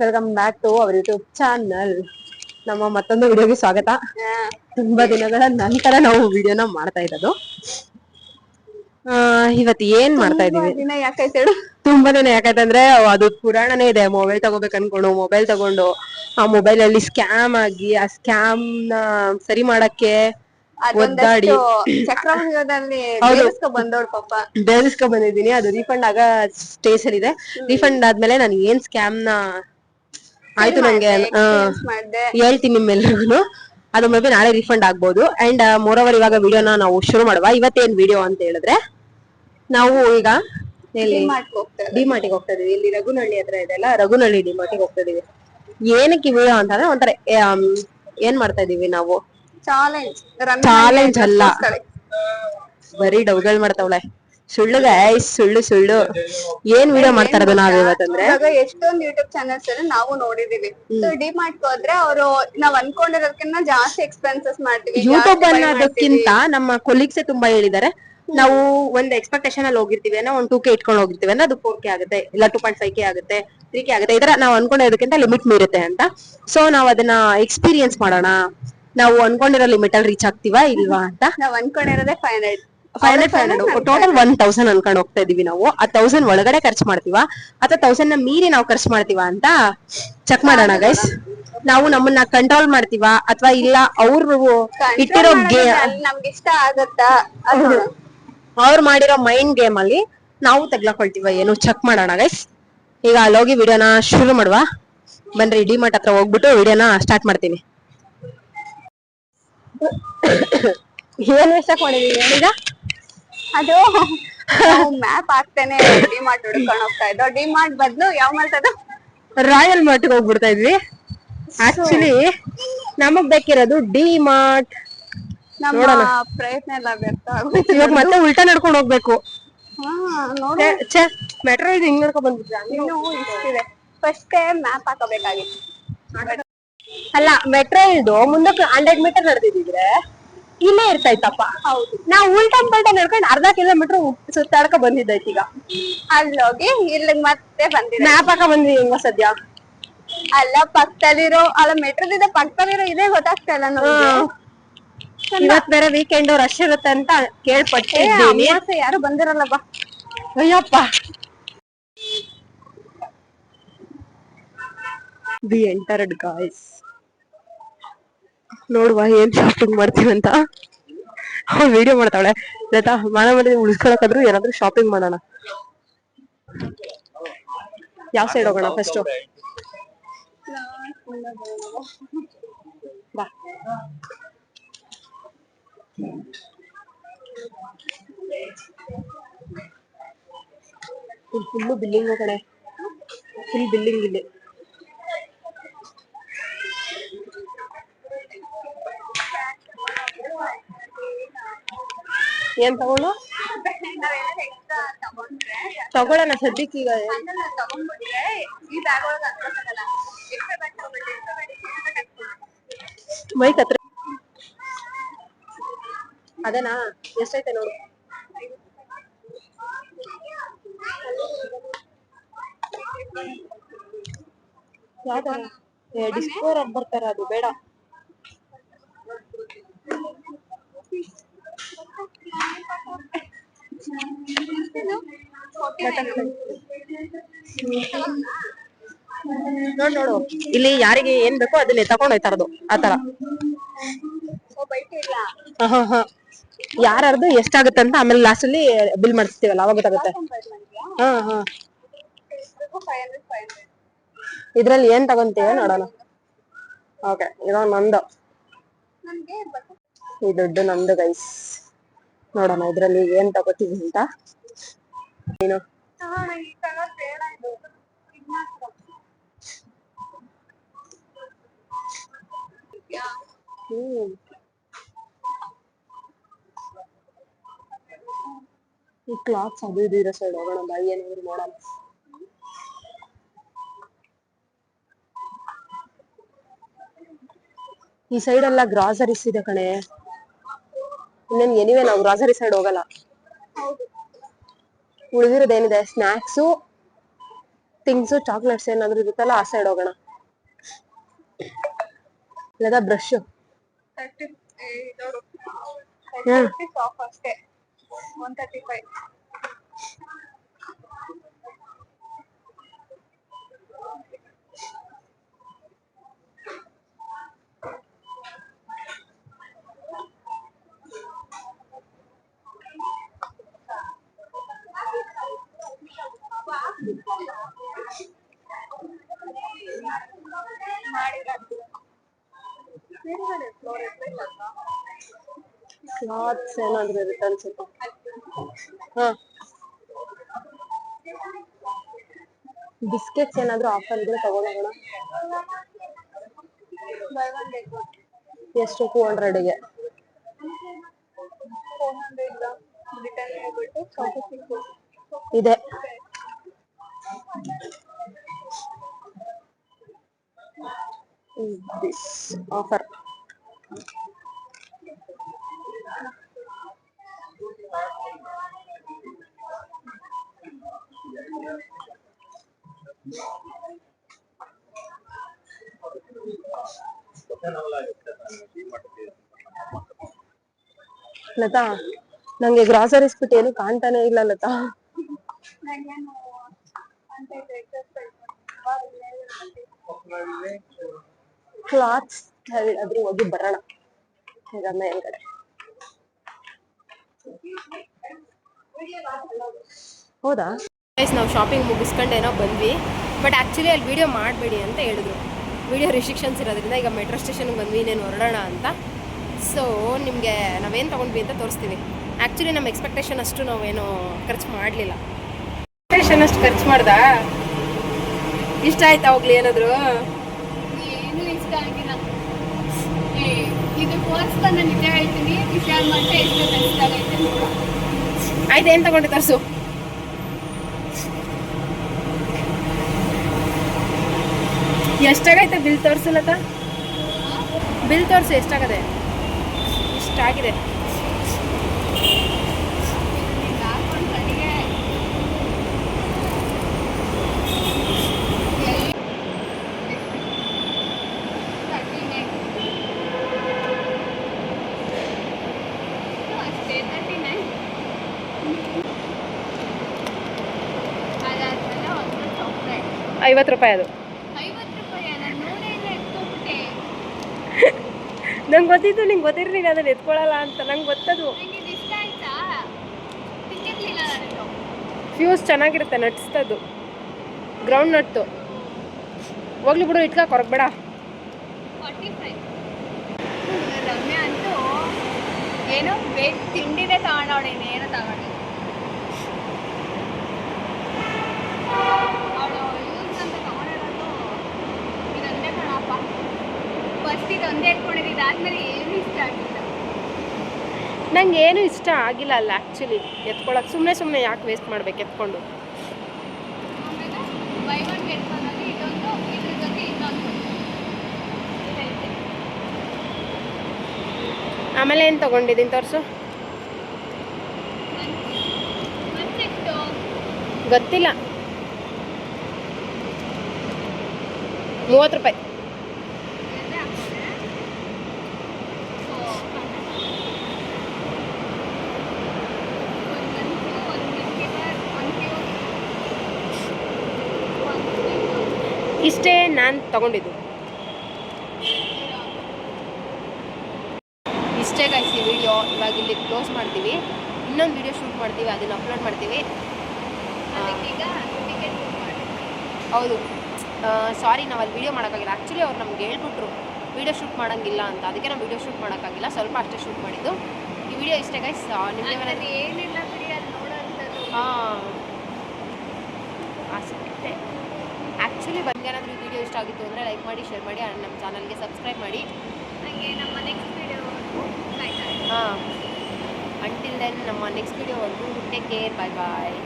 Welcome back to our YouTube channel ನಮ್ಮ ಮತ್ತೊಂದು ವಿಡಿಯೋಗೆ ಸ್ವಾಗತ. ತುಂಬಾ ದಿನಗಳ ನಂತರ ನಾವು ವಿಡಿಯೋನ ಮಾಡ್ತಾ ಇರೋದು. ಆ, ಇವತ್ತು ಏನ್ ಮಾಡ್ತಾ ಇದೀವಿ ದಿನ ಯಾಕೈತೆ ಅಂದ್ರೆ ತುಂಬಾ ದಿನ ಯಾಕಂತಂದ್ರೆ ಅದು ಪುರಾಣನೇ ಇದೆ. ಮೊಬೈಲ್ ತಗೋಬೇಕು ಅನ್ಕೊಂಡು ಮೊಬೈಲ್ ತಗೊಂಡು ಆ ಮೊಬೈಲ್ ಅಲ್ಲಿ ಸ್ಕ್ಯಾಮ್ ಆಗಿ ಆ ಸ್ಕ್ಯಾಮ್ನ ಸರಿ ಮಾಡಕ್ಕೆ ಒದ್ದಾಡಿ. ಚಕ್ರವ್ಯೂಹದಲ್ಲಿ ಹೌದು. ಬೇರಿಸ್ಕೊ ಬಂದವ್ಳು ಪಾಪ. ಬೇರಿಸ್ಕೊ ಬಂದಿದ್ದೀನಿ. ಅದು ರೀಫಂಡ್ ಆಗ ಸ್ಟೇಜ್ ಅಲ್ಲಿ ಇದೆ. ರೀಫಂಡ್ ಆದ್ಮೇಲೆ ನಾನು ಏನ್ ಸ್ಕ್ಯಾಮ್ನ ಆಯ್ತು ನಂಗೆ. ಹೇಳ್ತೀನಿ ನಿಮ್ಮೆಲ್ರಿಗೂ. ಅದು ಮೇ ಬಿ ನಾಳೆ ರಿಫಂಡ್ ಆಗ್ಬೋದು. ಅಂಡ್ ಮೋರ್ ಓವರ್ ಇವಾಗ ವಿಡಿಯೋನ ನಾವು ಶುರು ಮಾಡುವ. ಇವತ್ತೇನ್ ವಿಡಿಯೋ ಅಂತ ಹೇಳಿದ್ರೆ ನಾವು ಈಗ ಡಿ ಡಿಮಾರ್ಟಿಗೆ ಹೋಗ್ತಾ ಇದೀವಿ ಇಲ್ಲಿ ರಘುನಳ್ಳಿ ಹತ್ರ ಇದೆ ಅಲ್ಲ? ರಘುನಹಳ್ಳಿ ಡಿಮಾರ್ಟಿಗೆ ಹೋಗ್ತಾ ಇದೀವಿ ಏನಕ್ಕೆ ವಿಡಿಯೋ ಅಂತಂದ್ರೆ ಒಂಥರ ಏನ್ ಮಾಡ್ತಾ ಇದೀವಿ ನಾವು? ಚಾಲೆಂಜ್ ಚಾಲೆಂಜ್ ಅಲ್ಲ. ಬರೀ ಡೌಗಳು ಮಾಡ್ತಾವಳೆ. ಸುಳ್ಳು ಗೈಸ್ ಸುಳ್ಳು ಸುಳ್ಳು. ಏನ್ ವಿಡಿಯೋ ಮಾಡ್ತಾ ಇರೋದು ನಾವ್ ಇವತ್ತಂದ್ರೆ ಇವಾಗ ಎಷ್ಟೊಂದು ಯೂಟ್ಯೂಬ್ ಚಾನಲ್ಸ್ ಅಲ್ಲಿ ನಾವು ನೋಡಿದೀವಿ. ಡಿ ಮಾಡ್ಕೊ ಹೋದ್ರೆ ಅವರು ನಾವ್ ಅನ್ಕೊಂಡಿರೋದಕ್ಕಿಂತ ಜಾಸ್ತಿ ಎಕ್ಸ್ಪೆನ್ಸಸ್ ಮಾಡ್ತೀವಿ ಯೂಟ್ಯೂಬ್ ಅನ್ನೋದಕ್ಕಿಂತ ನಮ್ಮ ಕೊಲೀಗ್ಸೇ ತುಂಬಾ ಹೇಳಿದ್ದಾರೆ ನಾವು ಒಂದ್ ಎಕ್ಸ್ಪೆಕ್ಟೇಷನ್ ಅಲ್ಲಿ ಹೋಗಿರ್ತೀವಿ ಅಂದ್ರೆ ಒಂದ್ ಟೂ ಕೆ ಇಟ್ಕೊಂಡು ಹೋಗಿರ್ತೀವಿ ಅಂದ್ರೆ ಅದು ಫೋರ್ ಕೆ ಆಗುತ್ತೆ ಇಲ್ಲ ಟೂ ಪಾಯಿಂಟ್ ಫೈವ್ ಕೆ ಆಗುತ್ತೆ ತ್ರೀ ಕೆ ಆಗುತ್ತೆ. ಇದರ ನಾವು ಅನ್ಕೊಂಡಿರೋದಕ್ಕಿಂತ ಲಿಮಿಟ್ ಮೀರುತ್ತೆ ಅಂತ. ಸೊ ನಾವ್ ಅದನ್ನ ಎಕ್ಸ್ಪೀರಿಯನ್ಸ್ ಮಾಡೋಣ. ನಾವು ಅನ್ಕೊಂಡಿರೋ ಲಿಮಿಟ್ ಅಲ್ಲಿ ರೀಚ್ ಆಗ್ತೀವಾ ಇಲ್ವಾ ಅಂತ. ನಾವ್ ಅನ್ಕೊಂಡಿರೋದೇ five hundred five hundred five hundred total one thousand ಅನ್ಕೊಂಡು ಹೋಗ್ತಾ ಇದೀವಿ ನಾವು. ಆ ತೌಸಂಡ್ ಒಳಗಡೆ ಖರ್ಚು ಮಾಡ್ತೀವ? ಅಥವಾ ತೌಸಂಡ್ನ ಮೀರಿ ನಾವು ಖರ್ಚು ಮಾಡ್ತೀವ ಅಂತ ಚೆಕ್ ಮಾಡೋಣ ಗೈಸ್ ನಾವು ನಮ್ಮನ್ನ ಕಂಟ್ರೋಲ್ ಮಾಡ್ತೀವ? ಅಥವಾ ಇಲ್ಲ ಅವ್ರು ಇಟ್ಟಿರೋ ಗೇ ನಮ್ಗೆ ಇಷ್ಟ ಆಗತ್ತಾ? ಅವ್ರು ಮಾಡಿರೋ ಮೈಂಡ್ ಗೇಮ್ ಅಲ್ಲಿ ನಾವು ತೆಗ್ಲಾಕೊಳ್ತೀವ ಏನು? ಚೆಕ್ ಮಾಡೋಣ ಗೈಸ್ ಈಗ ಅಲ್ಲೋಗಿ ವಿಡಿಯೋನ ಶುರು ಮಾಡುವ. ಬನ್ರಿ ಡಿ ಮಾರ್ಟ್ ಹತ್ರ ಹೋಗ್ಬಿಟ್ಟು ವಿಡಿಯೋನ ಸ್ಟಾರ್ಟ್ ಮಾಡ್ತೀನಿ. ಏನ್ ವೇಸ್ಟ್ ಮಾಡಿದೀವಿ ಈಗ? ಅದು ಮ್ಯಾಪ್ ಹಾಕ್ತೇನೆ ಡಿಮಾರ್ಟ್ ಹುಡ್ಕೊಂಡು ಹೋಗ್ತಾ ಇದ್ದೋ. ಡಿ ಮಾರ್ಟ್ ಬದ್ಲು ಯಾವ ಮಾರ್ಟ್ ಅದು? ರಾಯಲ್ ಮಾರ್ಟ್ಗೆ ಹೋಗ್ಬಿಡ್ತಾ ಇದ್ವಿ. ಆಕ್ಚುಲಿ ನಮಗ್ ಬೇಕಿರೋದು ಡಿ ಮಾರ್ಟ್ ನಮ್ಮ ಪ್ರಯತ್ನ ಎಲ್ಲ ವ್ಯರ್ಥ ಆಗೋಯ್ತು. ಇವಾಗ ಮತ್ತೆ ಉಲ್ಟಾ ನಡ್ಕೊಂಡು ಹೋಗ್ಬೇಕು. ಛೆ ಮೆಟ್ರೋ ಇದು ಹಿಂಗ್ ನಡ್ಕೊಂಡ್ ಬಂದ್ಬಿಟ್ರೆ ಇನ್ನೂ ಇಷ್ಟಿದೆ. First map ಹಾಕಬೇಕಾಗಿತ್ತು. ಅಲ್ಲ ಮೆಟ್ರೋ ಇದು ಮುಂದಕ್ಕೆ ಹಂಡ್ರೆಡ್ ಮೀಟರ್ ನಡೆದಿದ್ರೆ ಇಲ್ಲೇ ಇರ್ತೈತಪ್ಪ ನಾವು ಉಲ್ಟಾ ಪಲ್ಟಾ ನಡ್ಕೊಂಡು ಅರ್ಧ ಕಿಲೋಮೀಟರ್ ಸುತ್ತಾಡ್ಕ ಬಂದಿದ್ದೈತಿ ಈಗ. ಅಲ್ಲೋಗಿ ಇಲ್ಲಿ ಮತ್ತೆ ಬಂದಿ ಮ್ಯಾಪ್ ಹಾಕ ಬಂದ್ವಿ ಹೆಂಗ ಸದ್ಯ. ಅಲ್ಲ ಪಕ್ಕದಲ್ಲಿರೋ ಅಲ್ಲ ಮೆಟ್ರೋದಿಂದ ಪಕ್ಕದಲ್ಲಿರೋ ಇದೇ ಗೊತ್ತಾಗ್ತಾ ಇಲ್ಲ ನಮ್ಗೆ ಇವತ್ ಬೇರೆ ವೀಕೆಂಡ್ ರಶ್ ಇರುತ್ತೆ ಅಂತ ಕೇಳ್ಪಟ್ಟೆ ಕೇಳ್ಪಟ್ಟಿದ್ದೀನಿ. ಅಮಾವಾಸ್ಯೆ ಯಾರು ಬಂದಿರಲ್ಲ ಬಾ. ಅಯ್ಯಪ್ಪ. ದಿ ಎಂಟರ್ಡ್ ಗಾಯ್ಸ್ ನೋಡುವ ಏನ್ ಶಾಪಿಂಗ್ ಮಾಡ್ತೀವಿ ಅಂತ. ಅವ್ಳು ವಿಡಿಯೋ ಮಾಡ್ತಾಳೆ ಲತಾ ಮನೆ ಮನೆ ಉಳಿಸ್ಕೊಳಕಾದ್ರು ಏನಾದ್ರು ಶಾಪಿಂಗ್ ಮಾಡೋಣ. ಯಾವ ಸೈಡ್ ಹೋಗೋಣ ಫಸ್ಟ್ ಬಾ. ಫುಲ್ಲು ಬಿಲ್ಲಿಂಗ್ ಕಡೆ ಫುಲ್ ಬಿಲ್ಲಿಂಗ್ ಇಲ್ಲಿ. ಏನ್ ತಗೊಂಡು ತಗೊಳ್ಳೋಣ ಸದ್ಯಕ್ಕೆ ಈಗ? ಮೈಕ್ ಹತ್ರ. ಅದೇನಾ? ಎಷ್ಟೈತೆ ನೋಡು. ಡಿಸ್ಕೋರ್ ಬರ್ತಾರ ಅದು ಬೇಡ. ನೋಡ್ ನೋಡು ಇಲ್ಲಿ ಯಾರಿಗೆ ಏನ್ ಬೇಕೋ ಅದನ್ನೇ ತಗೊಂಡ್ ಹೋಯ್ತಾರದು ಆತರ ಯಾರ್ದು ಎಷ್ಟಾಗುತ್ತೆ ಅಂತ ಆಮೇಲೆ ಲಾಸ್ಟ್ ಅಲ್ಲಿ ಬಿಲ್ ಮಾಡಿಸ್ತೀವಲ್ಲ ಅವಾಗ ಗೊತ್ತಾಗುತ್ತೆ. ಹಾ ಹಾ. ಇದ್ರಲ್ಲಿ ಏನ್ ತಗೊಂತೀವ ನೋಡೋಣ. ಓಕೆ ಇದೊಂದು ನಂದು. ಈ ದುಡ್ಡು ನಂದು ಗೈಸ್ ನೋಡೋಣ ಇದ್ರಲ್ಲಿ ಏನ್ ತಗೋತೀವಿ ಅಂತ. ಏನು? ಈ ಕ್ಲಾತ್ಸ್ ಅದು ಇದು ಇರೋ ಸೈಡ್ ಹೋಗೋಣ ಬಾಯಿ ಏನಾದ್ರು ನೋಡೋಣ ಈ ಸೈಡ್ ಎಲ್ಲ ಗ್ರಾಸರೀಸ್ ಇದೆ ಕಣೆ. ಇನ್ನೇನ್ ಎನಿವೆ ನಾವು ಗ್ರಾಸರಿ ಸೈಡ್ ಹೋಗಲ್ಲ. ಉಳಿದಿರೋದೇನಿದೆ? ಸ್ನಾಕ್ಸು ಥಿಂಗ್ಸ್ ಚಾಕ್ಲೇಟ್ಸ್ ಏನಾದ್ರು ಇರುತ್ತಲ್ಲ ಆ ಸೈಡ್ ಹೋಗೋಣ. ಇಲ್ಲದ ಬ್ರಷ್ ಹ್ಮ್. ಕ್ಲಾತ್ಸ್ ಏನಾದ್ರು ಇರುತ್ತೆ ಅನ್ಸುತ್ತೆ? ಹಾ. ಬಿಸ್ಕೆಟ್ಸ್ ಏನಾದ್ರು ಆಫರ್ ಇದ್ರೆ ತಗೊಳ್ಳೋಣ ಒನ್ ಎಷ್ಟು ಟೂ ಹಂಡ್ರೆಡ್ಗೆ ಇದೆ. ದಿಸ್ ಆಫರ್ ಲತಾ ನಂಗೆ ಗ್ರಾಸರೀಸ್ ಬಿಟ್ಟು ಏನು ಕಾಣ್ತಾನೆ ಇಲ್ಲ ಲತಾ ನಂಗೇನು ಅಂತ ಇದೆ ಕ್ಲಾತ್ಸ್ ಅದ್ರ ಹೋಗಿ ಬರೋಣ. ಮೇಲ್ಗಡೆ ಹೌದಾ? ನಾವು ಶಾಪಿಂಗ್ ಮುಗಿಸ್ಕೊಂಡೇನೋ ಬಂದ್ವಿ. ಬಟ್ ಆ್ಯಕ್ಚುಲಿ ಅಲ್ಲಿ ವಿಡಿಯೋ ಮಾಡಬೇಡಿ ಅಂತ ಹೇಳಿದ್ರು. ವಿಡಿಯೋ ರಿಸ್ಟ್ರಿಕ್ಷನ್ಸ್ ಇರೋದ್ರಿಂದ ಈಗ ಮೆಟ್ರೋ ಸ್ಟೇಷನ್ಗೆ ಬಂದ್ವಿ, ಇನ್ನೇನು ಹೊರಡೋಣ ಅಂತ. ಸೊ ನಿಮಗೆ ನಾವೇನು ತೊಗೊಂಡ್ವಿ ಅಂತ ತೋರಿಸ್ತೀವಿ. ಆ್ಯಕ್ಚುಲಿ ನಮ್ಮ ಎಕ್ಸ್ಪೆಕ್ಟೇಷನ್ ಅಷ್ಟು ನಾವೇನು ಖರ್ಚು ಮಾಡಲಿಲ್ಲ. ಎಕ್ಸ್ಪೆಕ್ಟೇಷನ್ ಅಷ್ಟು ಖರ್ಚು ಮಾಡ್ದಾ? ಇಷ್ಟ ಆಯ್ತಾ ಹೋಗ್ಲಿ ಏನಾದರೂ? ಏನು ಇಷ್ಟ ಆಗಿಲ್ಲ ಇದು ಇದಕ್ಕೋಸ್ಕರ ನಾನು ನಿಜ ಹೇಳ್ತೀನಿ ವಿಚಾರ ಮಾಡಿದ್ರೆ ಎಷ್ಟು ಕಷ್ಟ ಆಗೈತೆ. ಆಯ್ತು ಏನು ತಗೊಂಡೆ ತರಿಸು? ಎಷ್ಟಾಗೈತೆ ಬಿಲ್ ತೋರಿಸಲತ್ತ ಲತಾ? ಬಿಲ್ ತೋರಿಸು ಎಷ್ಟಾಗದೆ? ಇಷ್ಟಾಗಿದೆ ಹಿಂಗ್ ಹಾಕೊಂಡ್ ಕಡೆಗೆ ಎಲ್ಲಿ- ತರ್ಟಿನೇ. ಅಷ್ಟೇ ತರ್ಟಿನೇ. ಅದಾದ್ಮೇಲೆ ಒಂದು chocolate. ಐವತ್ತು ರೂಪಾಯಿ ಅದು. ನಂಗೆ ಗೊತ್ತಿತ್ತು ನಿಂಗೆ ಗೊತ್ತಿರಲಿಲ್ಲ ಅದನ್ನ ಎತ್ಕೊಳ್ಳಲ್ಲ ಅಂತ. ನಂಗೆ ಗೊತ್ತದು. ಫ್ಯೂಸ್ ಚೆನ್ನಾಗಿರುತ್ತೆ ನಟ್ಸ್ತದು. Ground nut. ಹೋಗ್ಲಿ ಬಿಡು ಇಟ್ಕ ಕೊರಗಬೇಡ ರಮ್ಯಾ ಅಂತೂ ಏನೋ ಬೇಕು ತಿಂಡಿನೇ ತಗೊಂಡವಳೆ ಇನ್ನೇನು ಅವಳು ಯೂಸ್ ಅಂತ ತಗೊಂಡಿರೋದು ಇದೊಂದೇ ಕಣಪ್ಪ ಫಸ್ಟ್ ಇದೊಂದೇ ಎತ್ಕೊಂಡಿದ್ದು ಇದಾದ್ಮೇಲೆ ಏನು ಇಷ್ಟ ಆಗಿಲ್ಲ ನಂಗೆ ಏನು ಇಷ್ಟ ಆಗಿಲ್ಲ ಅಲ್ಲ ಆ್ಯಕ್ಚುಲಿ ಎತ್ಕೊಳ್ಳೋಕೆ ಸುಮ್ಮನೆ ಸುಮ್ಮನೆ ಯಾಕೆ ವೇಸ್ಟ್ ಮಾಡ್ಬೇಕು ಎತ್ಕೊಂಡು? ಆಮೇಲೆ ಏನು ತೊಗೊಂಡಿದ್ದೀನಿ ತೋರಿಸು? ಗೊತ್ತಿಲ್ಲ. ಮೂವತ್ತು ರೂಪಾಯಿ ಇಷ್ಟೇ ನಾನು ತಗೊಂಡಿದ್ದು. ಇಷ್ಟೇ ಕಾಯಿಸಿ ಈ ವಿಡಿಯೋ ಇವಾಗ ಇಲ್ಲಿ ಕ್ಲೋಸ್ ಮಾಡ್ತೀವಿ. ಇನ್ನೊಂದು ವಿಡಿಯೋ ಶೂಟ್ ಮಾಡ್ತೀವಿ ಅದನ್ನು ಅಪ್ಲೋಡ್ ಮಾಡ್ತೀವಿ. ಹೌದು. ಸಾರಿ ನಾವು ಅಲ್ಲಿ ವಿಡಿಯೋ ಮಾಡೋಕ್ಕಾಗಿಲ್ಲ. ಆ್ಯಕ್ಚುಲಿ ಅವ್ರು ನಮ್ಗೆ ಹೇಳ್ಬಿಟ್ರು ವೀಡಿಯೋ ಶೂಟ್ ಮಾಡೋಂಗಿಲ್ಲ ಅಂತ. ಅದಕ್ಕೆ ನಾವು ವಿಡಿಯೋ ಶೂಟ್ ಮಾಡೋಕ್ಕಾಗಿಲ್ಲ. ಸ್ವಲ್ಪ ಅಷ್ಟೇ ಶೂಟ್ ಮಾಡಿದ್ದು. ಈ ವಿಡಿಯೋ ಇಷ್ಟೇ ಗೈಸ್ ನಿಮಗೆ ಏನಿಲ್ಲ ಹಾಂ. ಅಷ್ಟೇ. ಆ್ಯಕ್ಚುಲಿ ಬಂದೇನಾದರೂ ಈ ವಿಡಿಯೋ ಇಷ್ಟ ಆಗಿತ್ತು ಅಂದರೆ ಲೈಕ್ ಮಾಡಿ ಶೇರ್ ಮಾಡಿ ಆ್ಯಂಡ್ ನಮ್ಮ ಚಾನಲ್ಗೆ ಸಬ್ಸ್ಕ್ರೈಬ್ ಮಾಡಿ. ನಮ್ಮ ನೆಕ್ಸ್ಟ್ ವಿಡಿಯೋ ಹಾಂ. ಅಂಟಿಲ್ ದೆನ್ ನಮ್ಮ ನೆಕ್ಸ್ಟ್ ವಿಡಿಯೋವರೆಗೂ ಟೇಕ್ ಕೇರ್ ಬಾಯ್ ಬಾಯ್